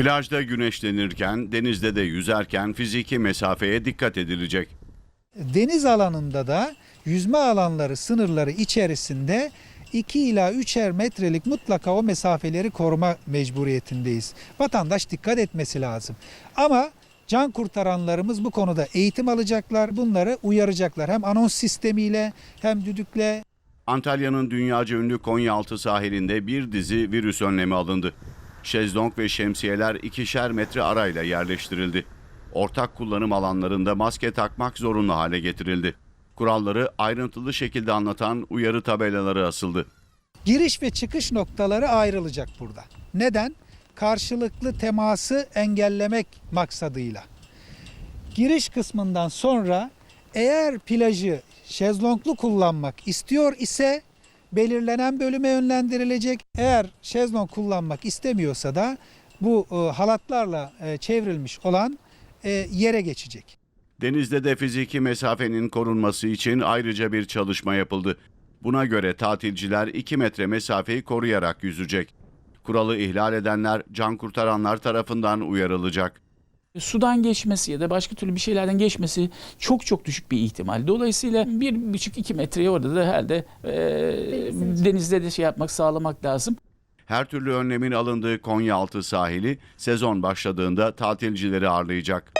Plajda güneşlenirken, denizde de yüzerken fiziki mesafeye dikkat edilecek. Deniz alanında da yüzme alanları sınırları içerisinde 2 ila 3'er metrelik mutlaka o mesafeleri koruma mecburiyetindeyiz. Vatandaş dikkat etmesi lazım. Ama can kurtaranlarımız bu konuda eğitim alacaklar, bunları uyaracaklar. Hem anons sistemiyle hem düdükle Antalya'nın dünyaca ünlü Konyaaltı sahilinde bir dizi virüs önlemi alındı. Şezlong ve şemsiyeler ikişer metre arayla yerleştirildi. Ortak kullanım alanlarında maske takmak zorunlu hale getirildi. Kuralları ayrıntılı şekilde anlatan uyarı tabelaları asıldı. giriş ve çıkış noktaları ayrılacak burada. Neden? Karşılıklı teması engellemek maksadıyla. Giriş kısmından sonra eğer plajı şezlonglu kullanmak istiyor ise belirlenen bölüme yönlendirilecek. Eğer şezlong kullanmak istemiyorsa da bu e, halatlarla e, çevrilmiş olan e, yere geçecek. Denizde de fiziki mesafenin korunması için ayrıca bir çalışma yapıldı. Buna göre tatilciler 2 metre mesafeyi koruyarak yüzecek. Kuralı ihlal edenler can kurtaranlar tarafından uyarılacak. Sudan geçmesi ya da başka türlü bir şeylerden geçmesi çok çok düşük bir ihtimal. Dolayısıyla bir buçuk iki metreyi orada da herhalde e, denizde de şey yapmak sağlamak lazım. Her türlü önlemin alındığı Konyaaltı sahili sezon başladığında tatilcileri ağırlayacak.